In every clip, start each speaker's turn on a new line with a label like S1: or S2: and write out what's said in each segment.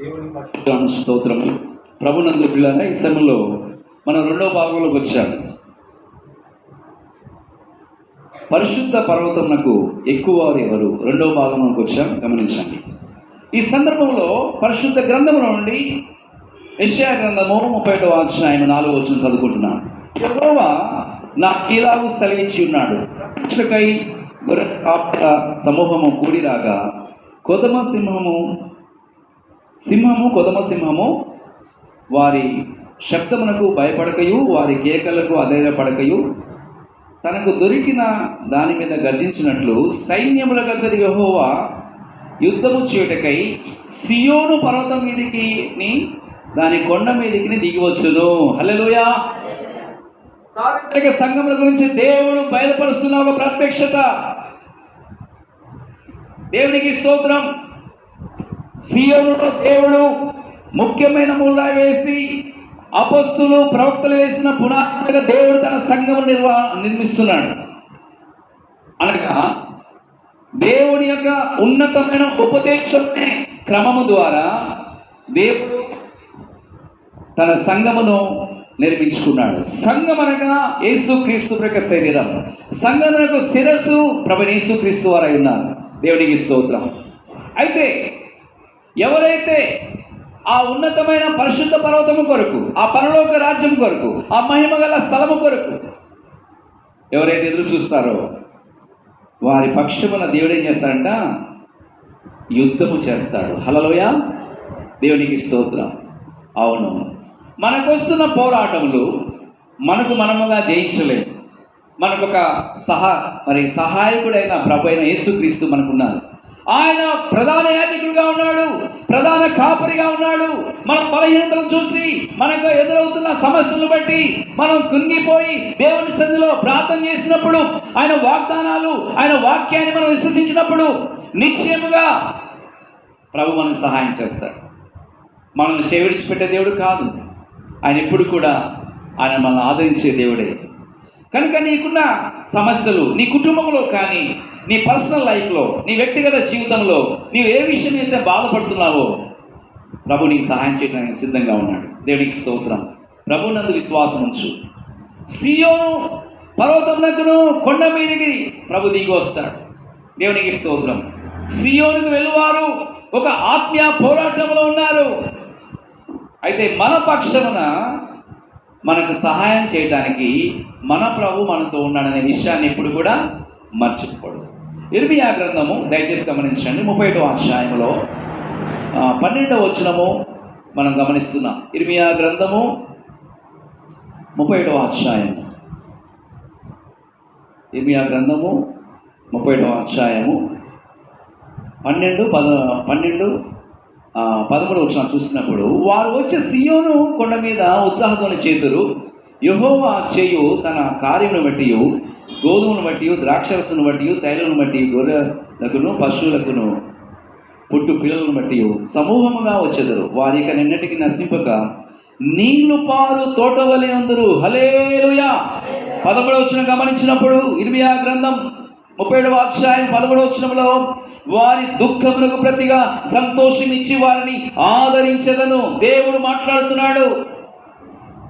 S1: దేవుని పరిశుద్ధ
S2: స్తోత్రము. ప్రభునందు పిల్లల ఈ సమయంలో మనం రెండో భాగంలోకి వచ్చాము. పరిశుద్ధ పర్వతమునకు ఎక్కువ వారు ఎవరు? రెండో భాగంలోకి వచ్చాం గమనించండి. ఈ సందర్భంలో పరిశుద్ధ గ్రంథముల నుండి యెషయా గ్రంథము ముప్పై ఒకటో అధ్యాయం నాలుగు వచ్చిన చదువుకుంటున్నాను. యెహోవా నా ఇలాగు సెలవిచ్చి ఉన్నాడు. రక్షకై సమూహము కూడిరాగా కొదమ సింహము సింహము కొదమ సింహము వారి శబ్దమునకు భయపడకయు వారి కేకలకు అధైర్యపడకయు. తనకు దొరికిన దాని మీద గర్జించినట్లు సైన్యముల గద్దరి యెహోవా యుద్ధము చేయుటకై సియోను పర్వతం మీదికి దాని కొండ మీదికి దిగివచ్చును. వచ్చును సార్వత్రిక సంఘముల గురించి దేవుడు బయలుపరుస్తున్న ఒక ప్రత్యక్షత. దేవునికి స్తోత్రం. సీయోనులో దేవుడు ముఖ్యమైన మూలా వేసి అపస్తులు ప్రవక్తలు వేసిన పునాదిగా దేవుడు తన సంఘం నిర్వా నిర్మిస్తున్నాడు. అనగా దేవుని యొక్క ఉన్నతమైన ఉపదేశమే క్రమము ద్వారా దేవుడు తన సంఘమును నిర్మించుకున్నాడు. సంఘం అనగా యేసు క్రీస్తు యొక్క శరీరం. సంఘమునకు శిరస్సు ప్రభు యేసు క్రీస్తు వారై ఉన్నారు. దేవుడికి స్తోత్రం. అయితే ఎవరైతే ఆ ఉన్నతమైన పరిశుద్ధ పర్వతము కొరకు ఆ పరలోక రాజ్యం కొరకు ఆ మహిమ గల స్థలము కొరకు ఎవరైతే ఎదురు చూస్తారో వారి పక్షమున దేవుడు ఏం చేస్తాడంట? యుద్ధము చేస్తాడు. హలలోయ దేవునికి స్తోత్రం. అవును. మనకొస్తున్న పోరాటములు మనకు మనముగా జయించలేము మనకు ఒక సహా మరి సహాయకుడైన ప్రభు అయిన యేసుక్రీస్తు మనకున్నారు ఆయన ప్రధాన యాజకుడుగా ఉన్నాడు ప్రధాన కాపరిగా ఉన్నాడు. మన బలహీనతను చూసి మనకు ఎదురవుతున్న సమస్యలను బట్టి మనం కుంగిపోయి దేవుని సన్నిధిలో ప్రార్థన చేసినప్పుడు ఆయన వాగ్దానాలు ఆయన వాక్యాన్ని మనం విశ్వసించినప్పుడు నిశ్చయముగా ప్రభు మనకు సహాయం చేస్తాడు. మనల్ని చేవిడిచిపెట్టే దేవుడు కాదు. ఆయన ఎప్పుడు కూడా ఆయన మనల్ని ఆదరించే దేవుడే. కనుక నీకున్న సమస్యలు నీ కుటుంబంలో కానీ నీ పర్సనల్ లైఫ్లో నీ వ్యక్తిగత జీవితంలో నీవు ఏ విషయం అయితే బాధపడుతున్నావో ప్రభు నీకు సహాయం చేయడానికి సిద్ధంగా ఉన్నాడు. దేవునికి స్తోత్రం. ప్రభు నందు విశ్వాసం ఉంచు. సియోను పర్వతమునకును కొండ మీదికి ప్రభు దిగి వస్తాడు. దేవునికి స్తోత్రం. సియోనుకు వెళ్ళువారు ఒక ఆత్మీయ పోరాటంలో ఉన్నారు. అయితే మన పక్షమున మనకు సహాయం చేయడానికి మన ప్రభు మనతో ఉన్నాడనే విషయాన్ని ఇప్పుడు కూడా మర్చిపోకూడదు. ఇర్మియా గ్రంథము దయచేసి గమనించండి. ముప్పై ఒకటో అధ్యాయంలో పన్నెండవ వచనము మనం గమనిస్తున్నాం. ఇర్మియా గ్రంథము ముప్పై ఐదవ అధ్యాయం ఇర్మియా గ్రంథము ముప్పై ఐదవ అధ్యాయము. పన్నెండు పద పన్నెండు పదమూడు వచ్చిన చూసినప్పుడు వారు వచ్చే సియోను కొండ మీద ఉత్సాహంతో చేతురు. యహోవా చేయు తన కార్యమును బట్టి గోధుమను బట్టి ద్రాక్షరసను బట్టి తైలను బట్టి గొర్రెలకును పశువులకును పుట్టు పిల్లలను బట్టి సమూహముగా వచ్చేదరు. వారి ఇక నిన్నటికి నశింపక నీళ్ళు పారు తోటవలే అందరు హలేలుయా పదమూడు వచ్చిన గమనించినప్పుడు ఇర్మియా గ్రంథం ముప్పై ఏడవ అధ్యాయం పదమూడవ వచనంలో వారి దుఃఖమునకు ప్రతిగా సంతోషం ఇచ్చి వారిని ఆదరించదను. దేవుడు మాట్లాడుతున్నాడు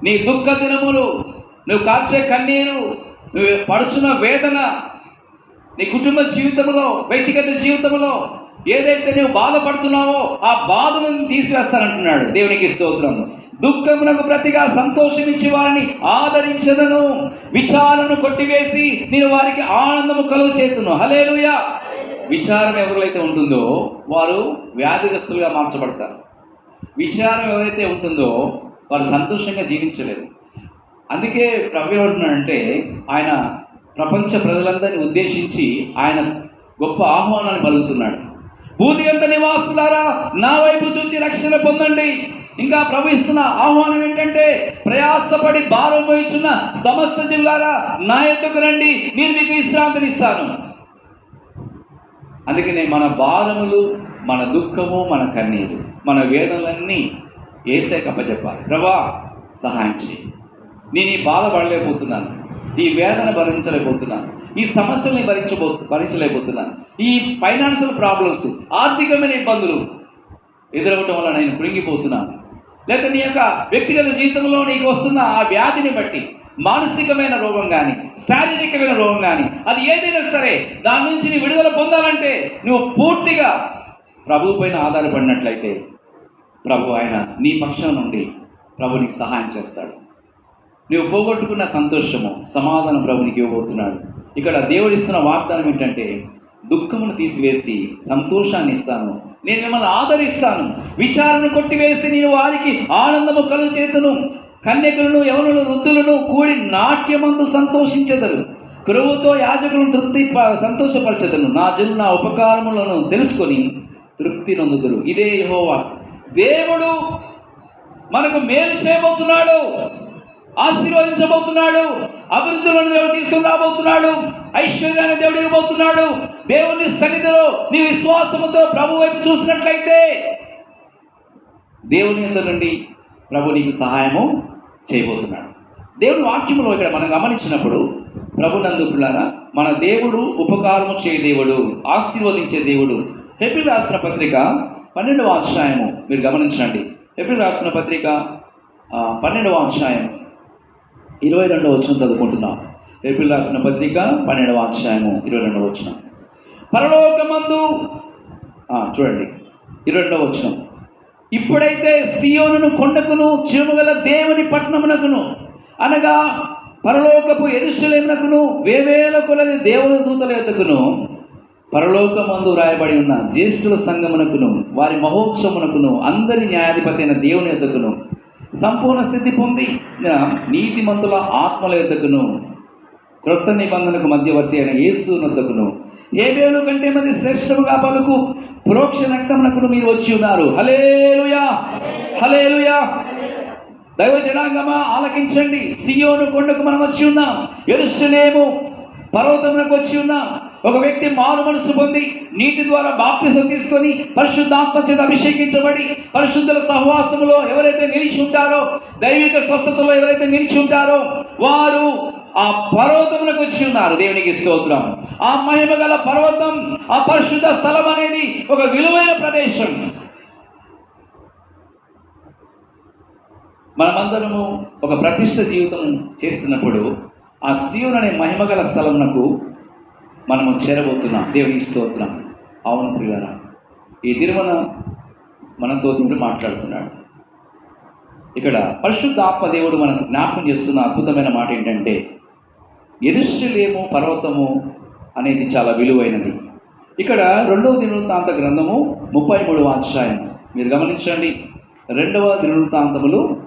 S2: నీ దుఃఖ దినములు నువ్వు కాచే కన్నీరు నువ్వు పడుచున్న వేదన నీ కుటుంబ జీవితంలో వ్యక్తిగత జీవితంలో ఏదైతే నువ్వు బాధపడుతున్నావో ఆ బాధను తీసివేస్తానంటున్నాడు దేవునికి స్తోత్రము. దుఃఖమునకు ప్రతిగా సంతోషమించి వారిని ఆదరించదను. విచారను కొట్టివేసి నేను వారికి ఆనందము కలుగు చేతును. హలేలుయా విచారం ఎవరైతే ఉంటుందో వారు వ్యాధిగ్రస్తులుగా మార్చబడతారు. విచారం ఎవరైతే ఉంటుందో వారు సంతోషంగా జీవించలేరు. అందుకే ప్రభు ఏమంటున్నాడంటే ఆయన ప్రపంచ ప్రజలందరినీ ఉద్దేశించి ఆయన గొప్ప ఆహ్వానాన్ని పలుకుతున్నాడు. భూమి అంత నివాసులారా నా వైపు చూసి రక్షణ పొందండి. ఇంకా ప్రవహిస్తున్న ఆహ్వానం ఏంటంటే ప్రయాసపడి భారం వహించున్న సమస్త జిల్లారా నా ఎద్దుకు రండి నేను మీకు విశ్రాంతిని ఇస్తాను అందుకనే మన బాధములు మన దుఃఖము మన కన్నీరు మన వేదనలన్నీ ఏసే కప్పచెప్పాలి. ప్రభా సహాయం చేయి. నేను ఈ బాధ పడలేకపోతున్నాను. ఈ వేదన భరించలేకపోతున్నాను. ఈ సమస్యల్ని భరించబో భరించలేకపోతున్నాను ఈ ఫైనాన్షియల్ ప్రాబ్లమ్స్ ఆర్థికమైన ఇబ్బందులు ఎదురవటం వల్ల నేను కృంగిపోతున్నాను లేక నీ యొక్క వ్యక్తిగత జీవితంలో నీకు వస్తున్న ఆ వ్యాధిని బట్టి మానసికమైన రోగం కానీ శారీరకమైన రోగం కానీ అది ఏదైనా సరే దాని నుంచి నీ విడుదల పొందాలంటే నువ్వు పూర్తిగా ప్రభువు పైన ఆధారపడినట్లయితే ప్రభు ఆయన నీ పక్షం నుండి ప్రభు నీకు సహాయం చేస్తాడు. నువ్వు పోగొట్టుకున్న సంతోషము సమాధానం ప్రభు నీకు ఇవ్వబోతున్నాడు. ఇక్కడ దేవుడు ఇస్తున్న వాగ్దానం ఏంటంటే దుఃఖమును తీసివేసి సంతోషాన్ని ఇస్తాను. నేను మిమ్మల్ని ఆదరిస్తాను. విచారణ కొట్టివేసి నేను వారికి ఆనందము కలుగు చేతును కన్యకులను యవనులు వృద్ధులను కూడి నాట్యమందు సంతోషించదరు. కరువుతో యాజకులను తృప్తి ప- సంతోషపరచెదను నా జను నా ఉపకారములను తెలుసుకొని తృప్తి నొందుదురు. ఇదే హోవా దేవుడు మనకు మేలు చేయబోతున్నాడు. ఆశీర్వదించబోతున్నాడు. అభివృద్ధిలో దేవుడు తీసుకుని రాబోతున్నాడు. ఐశ్వర్యాన్ని దేవుడు ఇవ్వబోతున్నాడు. దేవుని సన్నిధిలో నీ విశ్వాసముతో ప్రభు వైపు చూసినట్లయితే దేవుని యొక్క నుండి ప్రభు నీకు సహాయము చేయబోతున్నాడు. దేవుని వాక్యములో ఇక్కడ మనం గమనించినప్పుడు ప్రభు నందుకులారా మన దేవుడు ఉపకారము చేయ దేవుడు ఆశీర్వదించే దేవుడు. హెపిల్ రాసిన పత్రిక పన్నెండవ అధ్యాయము మీరు గమనించండి. హెపిల్ రాసిన పత్రిక పన్నెండవ అధ్యాయము. ఇరవై రెండవ వచనం చదువుకుంటున్నాం. ఏప్రిల్ రాసిన పత్రిక పన్నెండవ అధ్యాయము ఇరవై రెండవ వచనం. పరలోకమందు చూడండి ఇరవై రెండవ వచనం. ఇప్పుడైతే సియోనును కొండకును చిరుము గల దేవుని పట్టణమునకును అనగా పరలోకపు ఎరుసలేమునకును వేవేల కొలది దేవుని దూతల యొద్దకును పరలోకమందు రాయబడి ఉన్న జ్యేష్ఠుల సంగమునకును వారి మహోత్సవమునకును అందరి న్యాయాధిపతి అయిన దేవుని యొద్దకును సంపూర్ణ స్థితి పొంది నీతిమంతుల ఆత్మల ఎద్దకును క్రొత్త నిబంధనకు మధ్యవర్తి అయిన యేసు నొద్దకును. ఏబేలు కంటే మంది శ్రేష్టముగా పలుకు ప్రోక్ష రక్తమునకును మీరు వచ్చి ఉన్నారు. హలేలుయా హలేలుయా దైవ జనాంగమా ఆలకించండి. సియోను కొండకు మనం వచ్చి ఉన్నాం. ఎరుసలేము పర్వతమునకు వచ్చి ఉన్నాం. ఒక వ్యక్తి మారు మనసు పొంది నీటి ద్వారా బాప్తిసం తీసుకొని పరిశుద్ధాత్మ చేత అభిషేకించబడి పరిశుద్ధుల సహవాసములో ఎవరైతే నిలిచి ఉంటారో దైవిక స్వస్థతలో ఎవరైతే నిలిచి ఉంటారో వారు ఆ పర్వతములకు వచ్చి ఉన్నారు. దేవునికి స్తోత్రం. ఆ మహిమ గల పర్వతం ఆ పరిశుద్ధ స్థలం అనేది ఒక విలువైన ప్రదేశం. మనమందరము ఒక ప్రతిష్ట జీవితం చేస్తున్నప్పుడు ఆ శివుని అనే మహిమగల స్థలమునకు మనము చేరబోతున్నాం. దేవుని స్తోత్రం. అవును ప్రియారా ఈ తిరుమల మనతో దేవుడు మాట్లాడుతున్నాడు. ఇక్కడ పరిశుద్ధ ఆత్మ దేవుడు మనకు జ్ఞాపకం చేస్తున్న అద్భుతమైన మాట ఏంటంటే ఎరుషలేము పర్వతము అనేది చాలా విలువైనది. ఇక్కడ రెండవ దినవృత్తాంత గ్రంథము ముప్పై మూడవ అధ్యాయం. మీరు గమనించండి రెండవ దినవృత్తాంతములు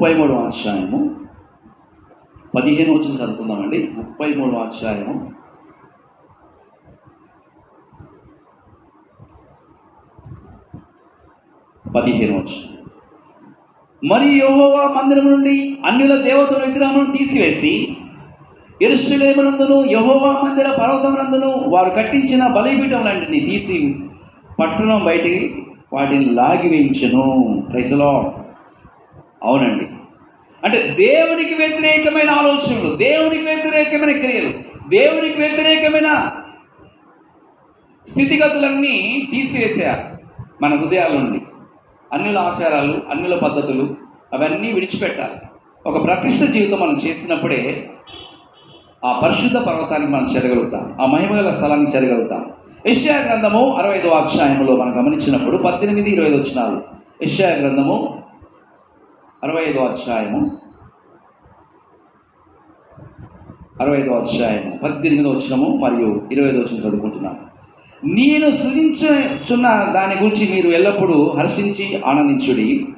S2: ముప్పై మూడవ అధ్యాయము. పదిహేను వచ్చిన చదువుకుందామండి. ముప్పై మూడవ అధ్యాయము. పదిహేను వచ్చిన. మరి యహోవా మందిరం నుండి అన్యుల దేవతల విగ్రహములను తీసివేసి ఎరుసలేమునందును యహోవా మందిర పర్వతమునందును వారు కట్టించిన బలిపీఠములన్నింటినీ తీసి పట్టణం బయటికి వాటిని లాగివేయించను ప్రైజలో అవునండి. అంటే దేవునికి వ్యతిరేకమైన ఆలోచనలు దేవునికి వ్యతిరేకమైన క్రియలు దేవునికి వ్యతిరేకమైన స్థితిగతులన్నీ తీసివేశారు మన హృదయాల నుండి అన్నిల ఆచారాలు అన్నిల పద్ధతులు అవన్నీ విడిచిపెట్టాలి. ఒక ప్రతిష్ట జీవితం మనం చేసినప్పుడే ఆ పరిశుద్ధ పర్వతానికి మనం చేరగలుగుతాం ఆ మహిమగల స్థలానికి చేరగలుగుతాం. యెషయా గ్రంథము అరవై ఐదో అధ్యాయంలో మనం గమనించినప్పుడు పద్దెనిమిది ఇరవై ఐదు వచ్చినారు యెషయా గ్రంథము అరవై ఐదో అధ్యాయము. అరవై ఐదో అధ్యాయము. పద్దెనిమిదో వచ్చినము మరియు ఇరవై ఐదో వచ్చిన చదువుకుంటున్నాను. నేను సృజించున్న దాని గురించి మీరు ఎల్లప్పుడూ హర్షించి ఆనందించుడి.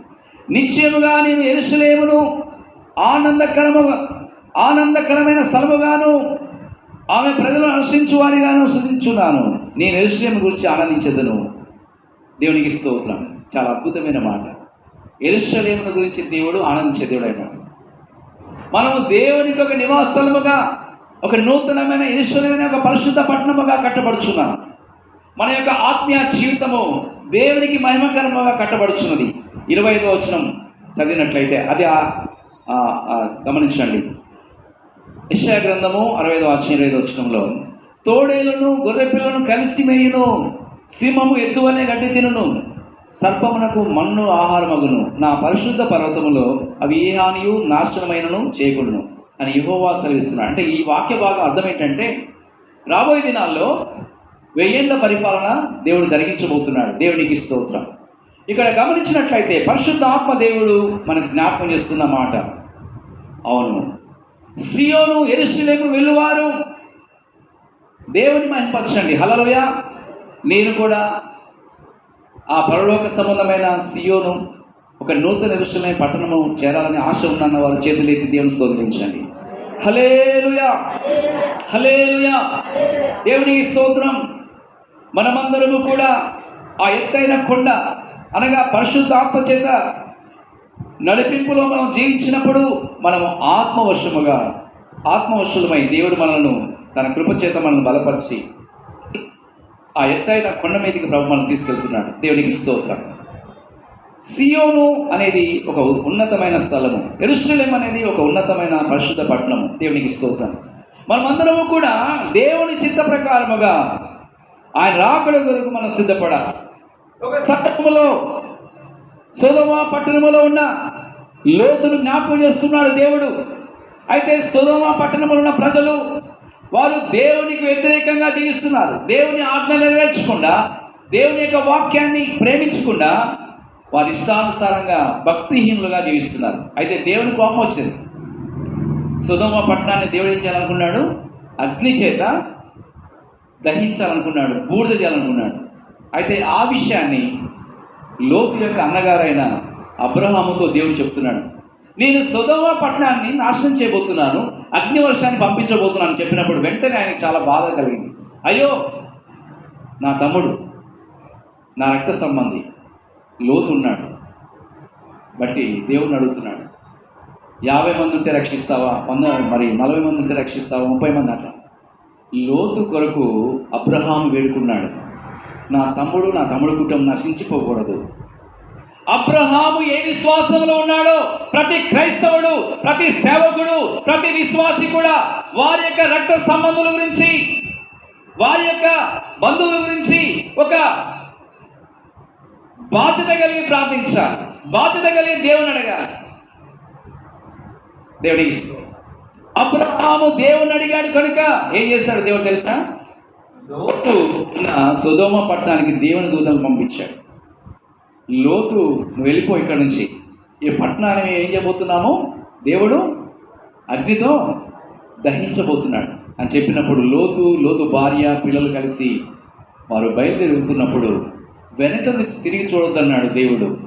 S2: నిశ్చయముగా నేను ఎరుసలేమును ఆనందకరము ఆనందకరమైన స్థలముగాను ఆమె ప్రజలను హర్షించు వారిగాను సృజించున్నాను నేను ఎరుసలేము గురించి ఆనందించదను. దేవునికి స్తోత్రం. చాలా అద్భుతమైన మాట. ఎరుసలేమును గురించి దేవుడు ఆనందించే దేవుడు అయినాడు మనము దేవునికి ఒక నివాసలముగా ఒక నూతనమైన ఈశ్వరమైన ఒక పరిశుద్ధ పట్టణముగా కట్టబడుచున్నాం మన యొక్క ఆత్మీయ జీవితము దేవునికి మహిమకరముగా కట్టబడుచున్నది. ఇరవై ఐదో వచనం చదివినట్లయితే అది గమనించండి. యెషయా గ్రంథము అరవై ఐదు వచ్చిన ఇరవై ఐదు వచనంలో తోడేలను గొర్రెపిల్లను కలిసి మేయును సింహము ఎద్దువనే గడ్డి తినును. సర్పమునకు మన్ను ఆహారమగును. నా పరిశుద్ధ పర్వతములో అవి ఏ హానియు నాశనమైనను చేయకూడను అని యుహోవా సెలవిస్తున్నాడు. అంటే ఈ వాక్య భాగం అర్థం ఏంటంటే రాబోయే దినాల్లో వెయ్యేళ్ళ పరిపాలన దేవుడు జరిగించబోతున్నాడు. దేవునికి స్తోత్రం. ఇక్కడ గమనించినట్లయితే పరిశుద్ధ ఆత్మ దేవుడు మనకు జ్ఞాపకం చేస్తున్న మాట. అవును. సియోను ఎరుస్టులేకు వెళ్ళువారు. దేవుని మహిమపరచండి. హలలోయ నేను కూడా ఆ పరలోక సంబంధమైన సియోను ఒక నూతన విషయమైన పట్టణము చేరాలని ఆశ ఉందన్న వారి చేతులెత్తి దేవుని స్తోత్రించండి. హలేలుయా హలేలుయా దేవుని స్తోత్రం మనమందరము కూడా ఆ ఎత్తైన కొండ అనగా పరిశుద్ధ ఆత్మ చేత నడిపింపులో మనం జీవించినప్పుడు మనము ఆత్మవశముగా ఆత్మవశులమై దేవుడు మనలను తన కృప చేత మనల్ని బలపరిచి ఆ ఎత్తైన కొండ మీదకి ప్రభు మనం తీసుకెళ్తున్నాడు. దేవునికి స్తోత్రం. సియోను అనేది ఒక ఉన్నతమైన స్థలము. ఎరుసలేం అనేది ఒక ఉన్నతమైన పరిశుద్ధ పట్టణము. దేవునికి స్తోత్రం. మనమందరము కూడా దేవుని చిత్త ప్రకారముగా ఆయన రాకడ కొరకు మనం సిద్ధపడాలి. ఒక సత్తములో సోదమ పట్టణములో ఉన్న లోతును జ్ఞాపకం చేస్తున్నాడు దేవుడు. అయితే సోదమ పట్టణంలో ఉన్న ప్రజలు వారు దేవునికి వ్యతిరేకంగా జీవిస్తున్నారు. దేవుని ఆజ్ఞ నెరవేర్చకుండా దేవుని యొక్క వాక్యాన్ని ప్రేమించకుండా వారి ఇష్టానుసారంగా భక్తిహీనులుగా జీవిస్తున్నారు. అయితే దేవుని కోపం వచ్చింది. సుధమ పట్టణాన్ని దేవుడు ఏం చేయాలనుకున్నాడు? అగ్ని చేత దహించాలనుకున్నాడు బూడిద చేయాలనుకున్నాడు. అయితే ఆ విషయాన్ని లోతు యొక్క అన్నగారైన అబ్రహాముతో దేవుడు చెప్తున్నాడు. నేను సుధమ పట్టణాన్ని నాశనం చేయబోతున్నాను అగ్నివర్షాన్ని పంపించబోతున్నాను చెప్పినప్పుడు వెంటనే ఆయనకు చాలా బాధ కలిగింది. అయ్యో నా తమ్ముడు నా రక్త సంబంధి లోతు ఉన్నాడు బట్టి దేవుణ్ణి అడుగుతున్నాడు. యాభై మంది ఉంటే రక్షిస్తావా? వంద మరి నలభై మంది ఉంటే రక్షిస్తావా? ముప్పై మంది అట్లా. లోతు కొరకు అబ్రహాం వేడుకున్నాడు. నా తమ్ముడు నా తమ్ముడు కుటుంబం నశించిపోకూడదు. అబ్రహాము ఏ విశ్వాసంలో ఉన్నాడో ప్రతి క్రైస్తవుడు ప్రతి సేవకుడు ప్రతి విశ్వాసి కూడా వారి యొక్క రక్త సంబంధుల గురించి వారి యొక్క బంధువుల గురించి ఒక బాధ్యత కలిగి ప్రార్థించాలి. బాధ్యత కలిగి దేవుని అడగాలి. దేవుడి అబ్రహాము దేవుని అడిగాడు కనుక ఏం చేశాడు దేవుడు తెలుసా? లోతు ఉన్న సుధోమ పట్టణానికి దేవుని దూతను పంపించాడు. లోతు నువ్వు వెళ్ళిపో ఇక్కడ నుంచి. ఈ పట్టణాన్ని మేము ఏం చేయబోతున్నాము? దేవుడు అగ్నితో దహించబోతున్నాడు. అని చెప్పినప్పుడు లోతు లోతు భార్య పిల్లలు కలిసి వారు బయలుదేరుతున్నప్పుడు వెనక తిరిగి చూడొద్దన్నాడు దేవుడు.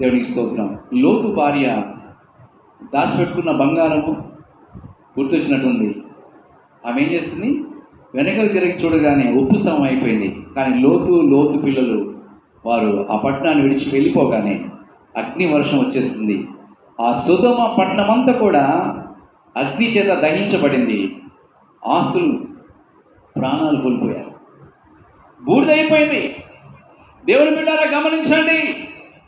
S2: దేవునికి స్తోత్రం. లోతు భార్య దాచిపెట్టుకున్న బంగారము గుర్తొచ్చినట్టుంది. ఆమె ఏం చేస్తుంది? వెనకలు తిరిగి చూడగానే ఉప్పు సమం అయిపోయింది. కానీ లోతు లోతు పిల్లలు వారు ఆ పట్టణాన్ని విడిచి వెళ్ళిపోగానే అగ్ని వర్షం వచ్చేస్తుంది. ఆ సుధమ పట్టణమంతా కూడా అగ్ని చేత దహించబడింది. ఆస్తులు ప్రాణాలు కోల్పోయారు. బూడిదైపోయింది దేవుని బిడ్డారా గమనించండి.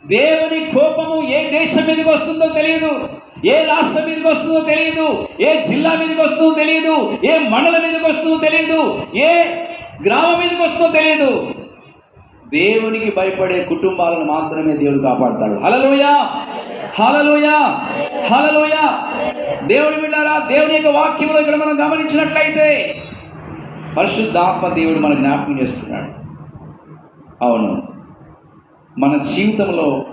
S2: దేవుని కోపము ఏ దేశం మీదకి వస్తుందో తెలియదు. ఏ రాష్ట్రం మీదకి వస్తుందో తెలియదు. ఏ జిల్లా మీదకి వస్తుందో తెలియదు. ఏ మండలం మీదకి వస్తుందో తెలియదు. ఏ గ్రామం మీదకి వస్తుందో తెలియదు. దేవునికి భయపడే కుటుంబాలను మాత్రమే దేవుడు కాపాడతాడు. హలలోయా హలలోయా హలలోయా దేవుని బిడ్డారా దేవుని యొక్క వాక్యంలో ఇక్కడ మనం గమనించినట్లయితే పరిశుద్ధాత్మ దేవుడు మన జ్ఞాపకం చేస్తున్నాడు. అవును మన జీవితంలో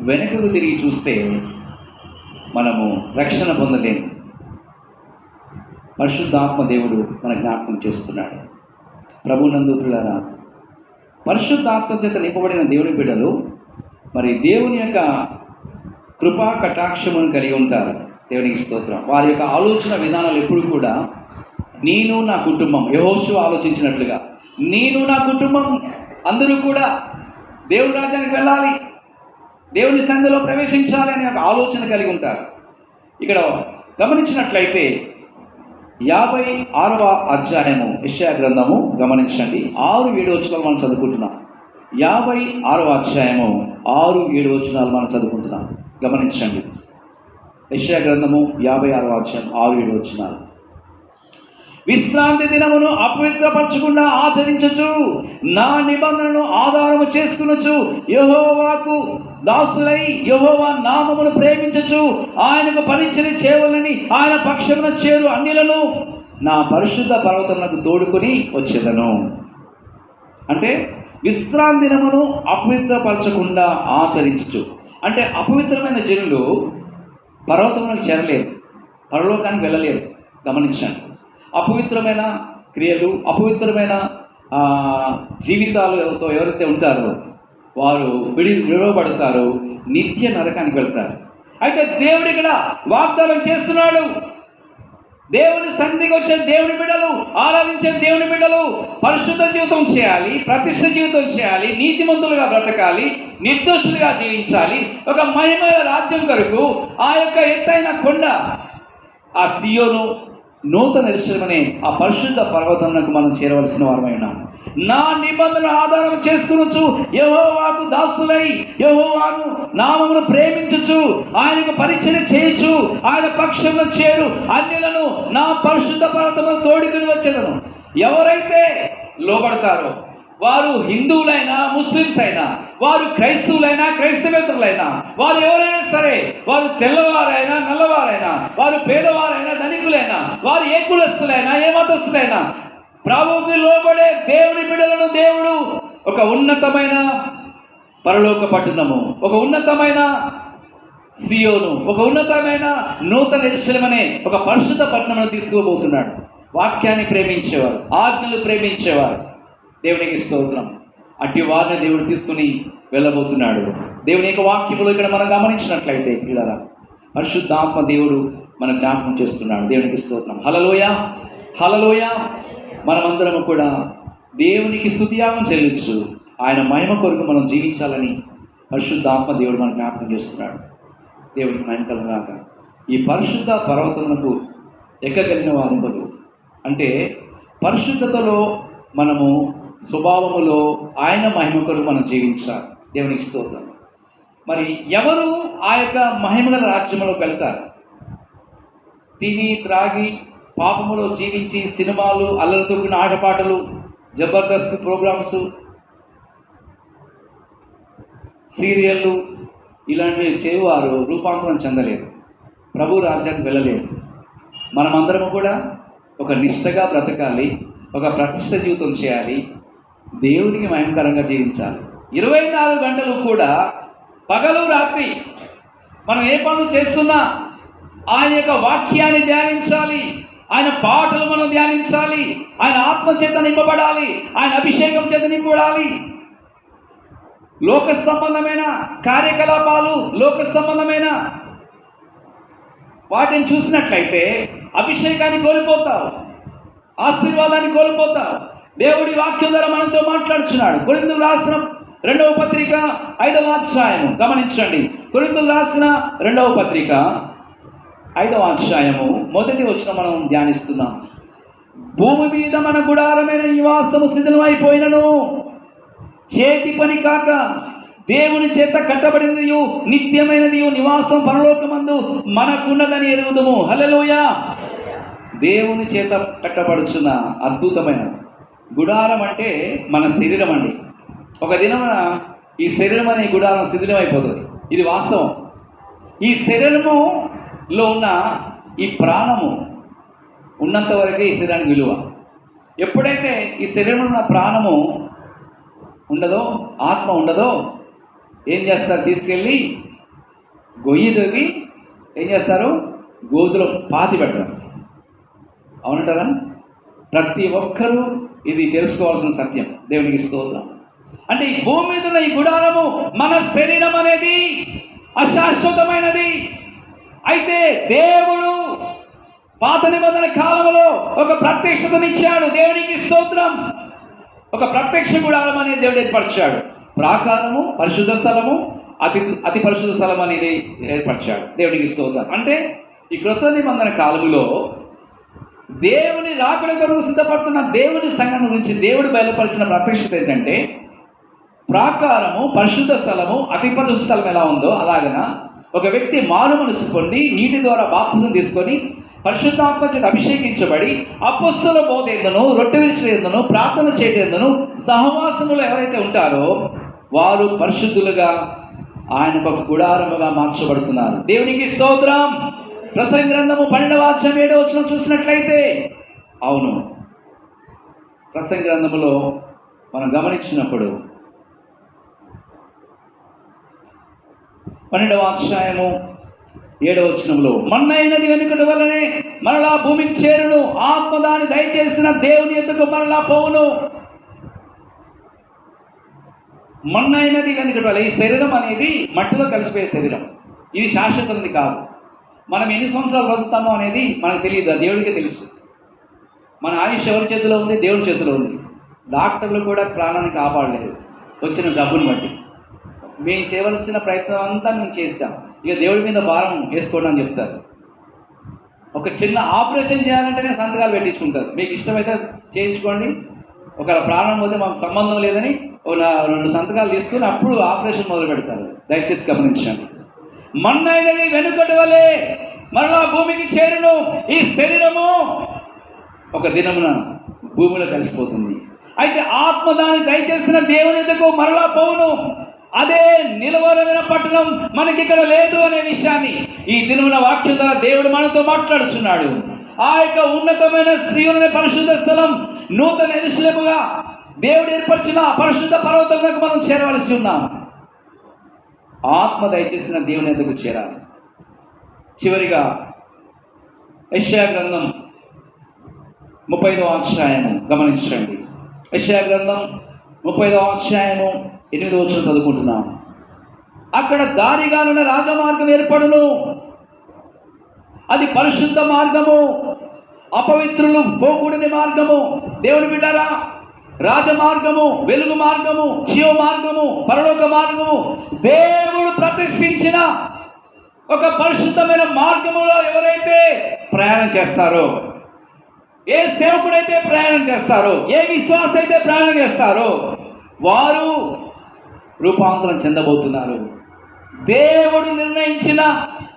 S2: వెనుకకు తిరిగి చూస్తే మనము రక్షణ పొందలేము. పరిశుద్ధాత్మ దేవుడు మన జ్ఞాపకం చేస్తున్నాడు. ప్రభునందు పిల్లరా పరిశుద్ధాత్మ చేత నింపబడిన దేవుని బిడ్డలు మరి దేవుని యొక్క కృపా కటాక్షమును కలిగి ఉంటారు. దేవునికి స్తోత్రం. వారి యొక్క ఆలోచన విధానాలు ఎప్పుడు కూడా నేను నా కుటుంబం. యహోషు ఆలోచించినట్లుగా నేను నా కుటుంబం. అందరూ కూడా దేవుని రాజ్యానికి వెళ్ళాలి. దేవుని సంఘలో ప్రవేశించాలి అనే ఒక ఆలోచన కలిగి ఉంటారు. ఇక్కడ గమనించినట్లయితే యాభై ఆరవ అధ్యాయము యెషయా గ్రంథము గమనించండి. ఆరు ఏడు వచనాలు మనం చదువుకుంటున్నాం. యాభై ఆరవ అధ్యాయము ఆరు ఏడు వచనాలు మనం చదువుకుంటున్నాం. గమనించండి. యెషయా గ్రంథము యాభై ఆరవ అధ్యాయం ఆరు ఏడు వచ్చినాలు విశ్రాంతి దినమును అపవిత్రపరచకుండా ఆచరించచ్చు నా నిబంధనను ఆధారము చేసుకునొచ్చు. యహోవాకు దాసులై యహోవా నామమును ప్రేమించచ్చు ఆయనకు పరిచయం చేయవలని ఆయన పక్షమున చేరు అన్నిలను నా పరిశుద్ధ పర్వతములకు తోడుకొని వచ్చేదను. అంటే విశ్రాంతి దినమును అపవిత్రపరచకుండా ఆచరించచ్చు అంటే అపవిత్రమైన జనులు పర్వతములకు చేరలేరు పరలోకానికి వెళ్ళలేరు గమనించండి. అపవిత్రమైన క్రియలు అపవిత్రమైన జీవితాలతో ఎవరైతే ఉంటారో వారు విడి విడవబడతారు నిత్య నరకానికి వెళ్తారు. అయితే దేవుడు ఇక్కడ వాగ్దానం చేస్తున్నాడు. దేవుని సన్నిధికి వచ్చే దేవుని బిడ్డలు ఆరాధించే దేవుని బిడ్డలు పరిశుద్ధ జీవితం చేయాలి ప్రతిష్ట జీవితం చేయాలి నీతిమంతులుగా బ్రతకాలి నిర్దోషులుగా జీవించాలి. ఒక మహిమ రాజ్యం కొరకు ఆ యొక్క ఎత్తైన కొండ ఆ సియోను నూతన ఎరుసలమనే ఆ పరిశుద్ధ పర్వతమునకు మనం చేరవలసిన వారమై ఉన్నాం. నా నిబంధన ఆధారం చేసుకునొచ్చు. యహోవాకు దాసులై యహోవాను నామమును ప్రేమించచ్చు ఆయనకు పరిచయం చేయొచ్చు ఆయన పక్షంలో చేరు అన్యులను నా పరిశుద్ధ పర్వతమును తోడుకుని వచ్చేదను. ఎవరైతే లోబడతారో వారు హిందువులైనా ముస్లిమ్స్ అయినా వారు క్రైస్తవులైనా క్రైస్తవేతరులైనా వారు ఎవరైనా సరే వారు తెల్లవారైనా నల్లవారైనా వారు పేదవారైనా ధనికులైనా వారు ఏ కులస్తులైనా ఏ మతస్థులైనా ప్రభుకి లోబడే దేవుని బిడ్డలను దేవుడు ఒక ఉన్నతమైన పరలోక పట్టణము ఒక ఉన్నతమైన సియోను ఒక ఉన్నతమైన నూతన నిశ్చలమనే ఒక పరిశుద్ధ పట్టణమును తీసుకోబోతున్నాడు వాక్యాన్ని ప్రేమించేవారు ఆజ్ఞలు ప్రేమించేవారు. దేవునికి స్తోత్రం. అట్టి వారిని దేవుడు తీసుకుని వెళ్ళబోతున్నాడు. దేవుని యొక్క వాక్యములు ఇక్కడ మనం గమనించినట్లయితే పిల్లరా పరిశుద్ధాత్మ దేవుడు మన జ్ఞాపకం చేస్తున్నాడు. దేవునికి స్తోత్రం. హలలోయ హలలోయ మనమందరము కూడా దేవునికి స్థుతియాగం చెల్లించు. ఆయన మహిమ కొరకు మనం జీవించాలని పరిశుద్ధాత్మ దేవుడు మన జ్ఞాపకం చేస్తున్నాడు. దేవునికి మహిమ కలుగాక ఈ పరిశుద్ధ పర్వతమునకు ఎక్కగలిగిన వారు అంటే పరిశుద్ధతలో మనము స్వభావములో ఆయన మహిమ కొరకు మనం జీవించాలి. దేవునికి స్తోత్రం. మరి ఎవరు ఆ యొక్క మహిమల రాజ్యంలోకి వెళ్తారు? తిని త్రాగి పాపములో జీవించి సినిమాలు అల్లరి ఆటపాటలు జబర్దస్త్ ప్రోగ్రామ్స్ సీరియళ్ళు ఇలాంటివి చేయవారు రూపాంతరం చెందలేరు ప్రభు రాజ్యానికి వెళ్ళలేరు మనమందరము కూడా ఒక నిష్టగా బ్రతకాలి ఒక ప్రతిష్ట జీవితం చేయాలి దేవునికి భయంకరంగా జీవించాలి. ఇరవై నాలుగు గంటలు కూడా పగలు రాత్రి మనం ఏ పనులు చేస్తున్నా ఆయన యొక్క వాక్యాన్ని ధ్యానించాలి. ఆయన పాటలు మనం ధ్యానించాలి. ఆయన ఆత్మ చేత నింపబడాలి. ఆయన అభిషేకం చేత నింపబడాలి. లోక సంబంధమైన కార్యకలాపాలు లోక సంబంధమైన వాటిని చూసినట్లయితే అభిషేకాన్ని కోల్పోతావు ఆశీర్వాదాన్ని కోల్పోతావు. దేవుడి వాక్యం ద్వారా మనతో మాట్లాడుచున్నాడు. కొరిందులు రాసిన రెండవ పత్రిక ఐదవ అధ్యాయము. గమనించండి. కొరిందులు రాసిన రెండవ పత్రిక ఐదవ అధ్యాయము. మొదటి వచ్చిన మనం ధ్యానిస్తున్నాం. భూమి మీద మన గుడారమైన నివాసము శిథిలమైపోయినను. చేతి పని కాక దేవుని చేత కట్టబడినది నిత్యమైనది నివాసం పరలోకమందు మనకున్నదని ఎరుగుదము. హలలోయ దేవుని చేత కట్టబడుచున్న అద్భుతమైనది. గుడారం అంటే మన శరీరం అండి. ఒక దినమున ఈ శరీరం అనే గుడారం శిథిలం అయిపోతుంది ఇది వాస్తవం. ఈ శరీరములో ఉన్న ఈ ప్రాణము ఉన్నంత వరకే ఈ శరీరానికి విలువ. ఎప్పుడైతే ఈ శరీరంలో ఉన్న ప్రాణము ఉండదో ఆత్మ ఉండదో ఏం చేస్తారు? తీసుకెళ్ళి గొయ్యి తవ్వి ఏం చేస్తారు? గోతులో పాతి పెట్టడం. అవునంటారా? ప్రతి ఒక్కరూ ఇది తెలుసుకోవాల్సిన సత్యం. దేవునికి స్తోత్రం. అంటే ఈ భూమి మీద ఉన్న ఈ గుడారము మన శరీరం అనేది అశాశ్వతమైనది. అయితే దేవుడు పాత నిబంధన కాలంలో ఒక ప్రత్యక్షతనిచ్చాడు. దేవునికి స్తోత్రం. ఒక ప్రత్యక్ష గుడారం అనేది దేవుడు ఏర్పరిచాడు. ప్రాకారము పరిశుద్ధ స్థలము అతి అతి పరిశుద్ధ స్థలం అనేది ఏర్పరిచాడు. దేవునికి స్తోత్రం. అంటే ఈ కృత నిబంధన కాలంలో దేవుని రాకడ కొరకు సిద్ధపడుతున్న దేవుని సంఘం గురించి దేవుడు బయలుపరిచిన ప్రత్యక్షత ఏంటంటే ప్రాకారము పరిశుద్ధ స్థలము అతి పరిశుద్ధ స్థలం ఎలా ఉందో అలాగన ఒక వ్యక్తి మారు మనసు పొంది నీటి ద్వారా బాప్తిజం తీసుకొని పరిశుద్ధాత్మచేత అభిషేకించబడి అపస్సుల బోధేందును రొట్టె విరిచేందును ప్రార్థన చేయటందును సహవాసములు ఎవరైతే ఉంటారో వారు పరిశుద్ధులుగా ఆయనకు ఒక గుడారముగా మార్చబడుతున్నారు. దేవునికి స్తోత్రం! ప్రసంగ గ్రంథము పన్నెండవ అధ్యాయం ఏడో వచనం చూసినట్లయితే అవును ప్రసంగ గ్రంథములో మనం గమనించినప్పుడు పన్నెండవ అధ్యాయము ఏడవ వచనంలో మన్నైనది వెనుకటి వల్లనే మరలా భూమికి చేరును ఆత్మ దాని దయచేసిన దేవుని ఎందుకు మరలా పోవును. మన్నైనది కనుక వల్ల ఈ శరీరం అనేది మట్టిలో కలిసిపోయే శరీరం. ఇది శాశ్వతమైనది కాదు. మనం ఎన్ని సంవత్సరాలు బ్రతుకుతామో అనేది మనకు తెలియదు ఆ దేవుడికి తెలుసు. మన ఆయుష్ ఎవరి చేతిలో ఉంది? దేవుడి చేతిలో ఉంది. డాక్టర్లు కూడా ప్రాణాన్ని కాపాడలేదు. వచ్చిన డబ్బుని బట్టి. మేము చేయవలసిన ప్రయత్నం అంతా మేము చేసాం ఇక దేవుడి మీద భారం వేసుకోవడం అని చెప్తారు. ఒక చిన్న ఆపరేషన్ చేయాలంటేనే సంతకాలు పెట్టించుకుంటారు. మీకు ఇష్టమైతే చేయించుకోండి. ఒక ప్రాణం పోతే మాకు సంబంధం లేదని ఒక రెండు సంతకాలు తీసుకుని అప్పుడు ఆపరేషన్ మొదలు పెడతారు. దయచేసి గమనించండి. మన్నైనది వెనుకటి వలె మరలా భూమికి చేరును. ఈ శరీరము ఒక దినమున భూమిలో కలిసిపోతుంది. అయితే ఆత్మ దాన్ని దయచేసిన దేవుని ఎదుకు మరలా పోవును. అదే నిలవరమైన పట్టణం మనకి ఇక్కడ లేదు అనే విషయాన్ని ఈ దినమున వాక్యం ద్వారా దేవుడు మనతో మాట్లాడుచున్నాడు. ఆ యొక్క ఉన్నతమైన శివుని పరిశుద్ధ స్థలం నూతన ఎరుసలేముగా దేవుడు ఏర్పరిచిన పరిశుద్ధ పర్వతంలోకి మనం చేరవలసి ఉన్నాం. ఆత్మ దయచేసిన దేవుని ఎందుకు చేరాలి? చివరిగా యెషయా గ్రంథం ముప్పైదో అధ్యాయము గమనించండి. యెషయా గ్రంథం ముప్పైదో అధ్యాయము ఎనిమిది వచ్చిన చదువుకుంటున్నాం అక్కడ దారిగానున్న రాజమార్గం ఏర్పడును. అది పరిశుద్ధ మార్గము అపవిత్రులు పోకూడని మార్గము. దేవుని బిడ్డారా రాజమార్గము వెలుగు మార్గము జీవ మార్గము పరలోక మార్గము దేవుడు ప్రతిష్ఠించిన ఒక పరిశుద్ధమైన మార్గములో ఎవరైతే ప్రయాణం చేస్తారో ఏ సేవకుడైతే ప్రయాణం చేస్తారో ఏ విశ్వాస అయితే ప్రయాణం చేస్తారో వారు రూపాంతరం చెందబోతున్నారు. దేవుడు నిర్ణయించిన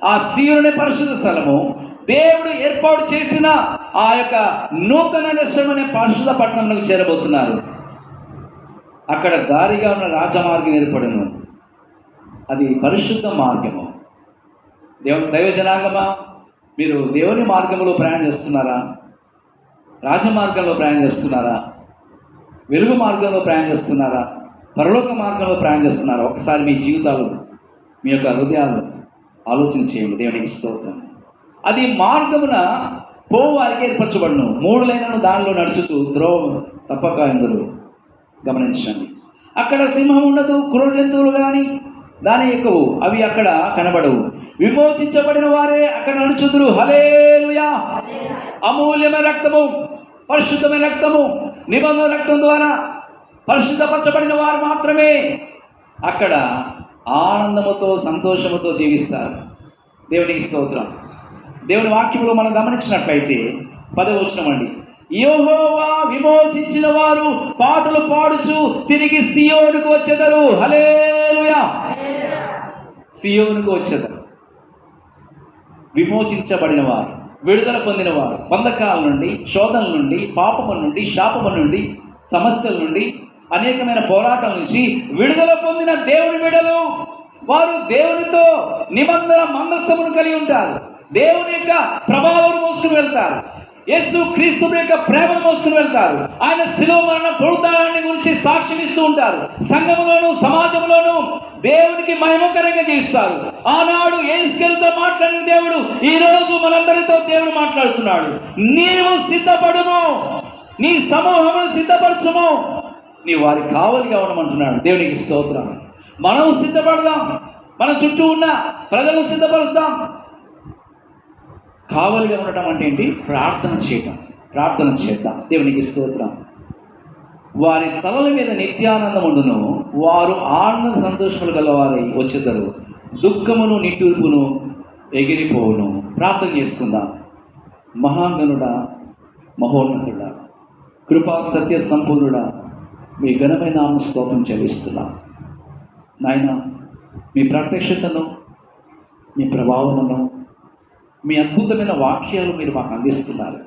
S2: ఆ సీరుని పరిశుద్ధ స్థలము దేవుడు ఏర్పాటు చేసిన ఆ యొక్క నూతన నష్టం అనే పరిశుద్ధ పట్టణంలోకి చేరబోతున్నారు. అక్కడ దారిగా ఉన్న రాజమార్గం ఏర్పడను అది పరిశుద్ధ మార్గము. దేవ దైవ జనాంగమా? మీరు దేవుని మార్గంలో ప్రయాణం చేస్తున్నారా? రాజమార్గంలో ప్రయాణం చేస్తున్నారా? వెలుగు మార్గంలో ప్రయాణం చేస్తున్నారా? పరలోక మార్గంలో ప్రయాణం చేస్తున్నారా? ఒకసారి మీ జీవితాలు మీ యొక్క హృదయాలు ఆలోచన చేయండి. దేవునికి స్తోత్రం. అది మార్గమున పోవారికి ఏర్పరచబడును. మూడు లైన్లను దానిలో నడుచుతూ ద్రోవం తప్పక ఇందులో గమనించండి. అక్కడ సింహం ఉండదు క్రూర జంతువులు కానీ దాని ఎక్కువ అవి అక్కడ కనబడవు. విమోచించబడిన వారే అక్కడ నడుచుదురు. హలేలుయా అమూల్యమైన రక్తము పరిశుద్ధమైన రక్తము నిబంధన రక్తం ద్వారా పరిశుద్ధపరచబడిన వారు మాత్రమే అక్కడ ఆనందముతో సంతోషముతో జీవిస్తారు. దేవునికి స్తోత్రం. దేవుని వాక్యంలో మనం గమనించినట్లయితే పదవచనమండి యోహోవా విమోచించిన వారు పాటలు పాడుచు తిరిగి సియోనుకు వచ్చేదరు. హలేలుయా సియోనుకు వచ్చేదరు. విమోచించబడిన వారు విడుదల పొందిన వారు బంధకాల నుండి శోధనల నుండి పాపము నుండి శాపము నుండి సమస్యల నుండి అనేకమైన పోరాటాల నుంచి విడుదల పొందిన దేవుని విడలు వారు దేవునితో నిబంధన మందస్సమును కలిగి ఉంటారు. దేవుని యొక్క ప్రభావం మోసుకుని వెళ్తారు. యేసు క్రీస్తు యొక్క ప్రేమను మోసుకుని వెళ్తారు. ఆయన శిలువ మరణ పొడుతారని గురించి సాక్ష్యం ఇస్తూ ఉంటారు. సంఘంలోను సమాజంలోను దేవునికి మహిమకరంగా చేస్తారు ఆనాడు ఏసుకెళ్ళతో మాట్లాడిన దేవుడు ఈ రోజు మనందరితో దేవుడు మాట్లాడుతున్నాడు. నీవు సిద్ధపడుము. నీ సమూహమును సిద్ధపరచుము. నీ వారికి కావలిగా ఉండమంటున్నాడు. దేవునికి స్తోత్రం. మనం సిద్ధపడదాం. మన చుట్టూ ఉన్న ప్రజలను సిద్ధపరుస్తాం. కావలిగా ఉండటం అంటే ఏంటి? ప్రార్థన చేయటం ప్రార్థన చేద్దాం. దేవునికి స్తోత్రం. వారి తలల మీద నిత్యానందం ఉండును. వారు ఆనంద సంతోషములు గలవారై వచ్చేదరు. దుఃఖమును నిట్టూర్పును ఎగిరిపోవును. ప్రార్థన చేసుకుందాం. మహాగణుడా మహోన్నతుడా కృపా సత్య సంపూర్ణుడా మీ ఘనమైన నామ స్తోత్రం చెల్లిస్తున్నాం. నాయన మీ ప్రత్యక్షతను మీ ప్రభావమును మీ అద్భుతమైన వాక్యాలు మీరు మాకు అందిస్తున్నారు.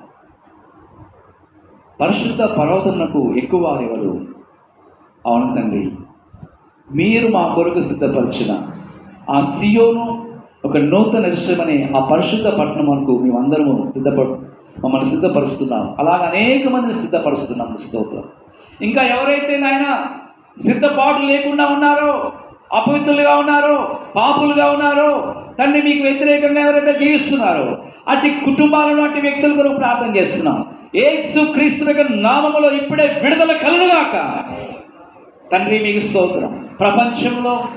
S2: పరిశుద్ధ పర్వతమునకు ఎక్కువ ఎవరు? అవును తండ్రి. మీరు మా కొరకు సిద్ధపరిచిన ఆ సియోను ఒక నూతన విషయమనే ఆ పరిశుద్ధ పట్టణమునకు మేమందరము సిద్ధపడు మమ్మల్ని సిద్ధపరుస్తున్నాం. అలాగ అనేక మందిని సిద్ధపరుస్తున్నాం. స్తోత్రం. ఇంకా ఎవరైతే నాయన సిద్ధపాటు లేకుండా ఉన్నారో అపవిత్రులుగా ఉన్నారో పాపులుగా ఉన్నారో తండ్రి మీకు వ్యతిరేకంగా ఎవరైతే జీవిస్తున్నారో అటు కుటుంబాలను అటు వ్యక్తుల కొరకు ప్రార్థన చేస్తున్నాం. ఏసు క్రీస్తు యొక్క నామములో ఇప్పుడే విడుదల కలుగుగాక. తండ్రి మీకు స్తోత్రం. ప్రపంచంలో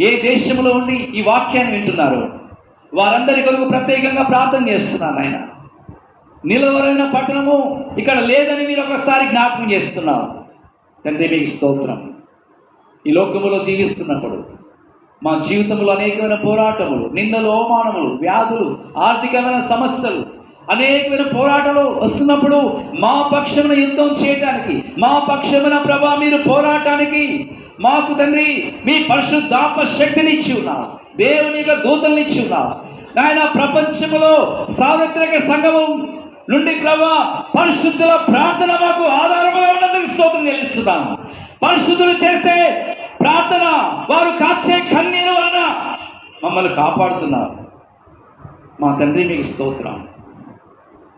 S2: ఏ దేశంలో ఉండి ఈ వాక్యాన్ని వింటున్నారు వారందరి కొరకు ప్రత్యేకంగా ప్రార్థన చేస్తున్నాను ఆయన. నిలవరైన పట్టణము ఇక్కడ లేదని మీరు ఒకసారి జ్ఞాపకం చేస్తున్నారు. తండ్రి మీకు స్తోత్రం. ఈ లోకములో జీవిస్తున్నప్పుడు మా జీవితంలో అనేకమైన పోరాటములు నిందలు అవమానములు వ్యాధులు ఆర్థికమైన సమస్యలు అనేకమైన పోరాటాలు వస్తున్నప్పుడు మా పక్షమున యుద్ధం చేయటానికి మా పక్షమున ప్రభా మీరు పోరాటానికి మాకు తండ్రి మీ పరిశుద్ధాత్మ శక్తిని ఇచ్చి ఉన్నావు దేవుని యొక్క దూతల్ని ఇచ్చి ఉన్నావు ఆయన ప్రపంచంలో సార్వత్రిక సంఘము నుండి ప్రభా పరిశుద్ధుల ప్రార్థన మాకు ఆధారముగా ఉన్నందుకు స్తోత్రం చెల్లిస్తున్నాము. పరిశుద్ధులు చేస్తే ప్రార్థన వారు కాచే కన్నీరు వలన మమ్మల్ని కాపాడుతున్నారు. మా తండ్రి మీకు స్తోత్రం.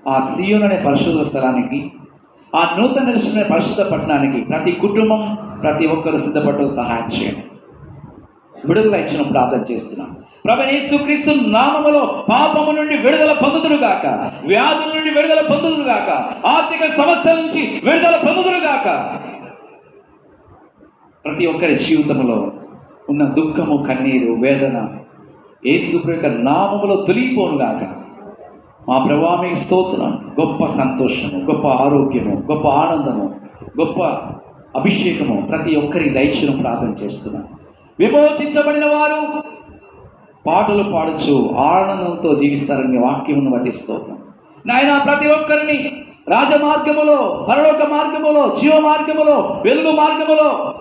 S2: ఆ సీయోన్ అనే పరిశుద్ధ స్థలానికి ఆ నూతన దర్శనం పరిశుద్ధ పట్టణానికి ప్రతి కుటుంబం ప్రతి ఒక్కరు సిద్ధపడటం సహాయం చేయండి. విడుదల ఇచ్చిన ప్రార్థన చేస్తున్నాం. ప్రభు యేసుక్రీస్తు నామములో పాపము నుండి విడుదల పొందుదురు గాక. వ్యాధుల నుండి విడుదల పొందుదురు గాక. ఆర్థిక సమస్యల నుంచి విడుదల పొందుదురు గాక. ప్రతి ఒక్కరి జీవితంలో ఉన్న దుఃఖము కన్నీరు వేదన యేసు యొక్క నామములో తొలిగిపోనుగాక మా ప్రభా స్తోత్రం. గొప్ప సంతోషము గొప్ప ఆరోగ్యము గొప్ప ఆనందము గొప్ప అభిషేకము ప్రతి ఒక్కరికి దయచేయడం ప్రార్థన చేస్తున్నాం. విమోచించబడిన వారు పాటలు పాడచ్చు ఆనందంతో జీవిస్తారని వాక్యమును బట్టి స్తోత్రం. నాయన ప్రతి ఒక్కరిని రాజమార్గములో పరలోక మార్గములో జీవ మార్గములో వెలుగు మార్గములో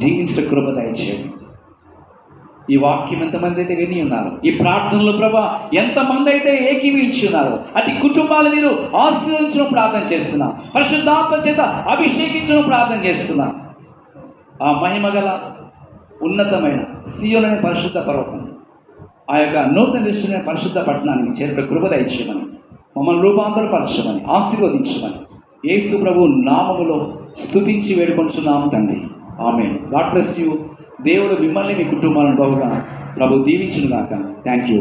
S2: జీవించిన కృప దయచేయండి. ఈ వాక్యం ఎంతమంది అయితే విని ఉన్నారు ఈ ప్రార్థనలు ప్రభా ఎంతమంది అయితే ఏకీవించి ఉన్నారు అటు కుటుంబాలు మీరు ఆశీర్వదించడం ప్రార్థన చేస్తున్నా పరిశుద్ధాత్మ చేత అభిషేకించడం ప్రార్థన చేస్తున్నా. ఆ మహిమ గల ఉన్నతమైన సీయోలైన పరిశుద్ధ పర్వతం ఆ యొక్క నూతన దృష్టిని పరిశుద్ధ పట్టణానికి చేరుట కృపద దయచేయమని మమ్మల్ని రూపాంతరపరచమని ఆశీర్వదించమని యేసు ప్రభు నామములో స్థుతించి వేడుకొంటున్నాము తండ్రి. ఆమె గాడ్ బ్లెస్ యూ. దేవుడు మిమ్మల్ని మీ కుటుంబాలను బాగుగా ప్రభు దీవించును గాక థ్యాంక్ యూ.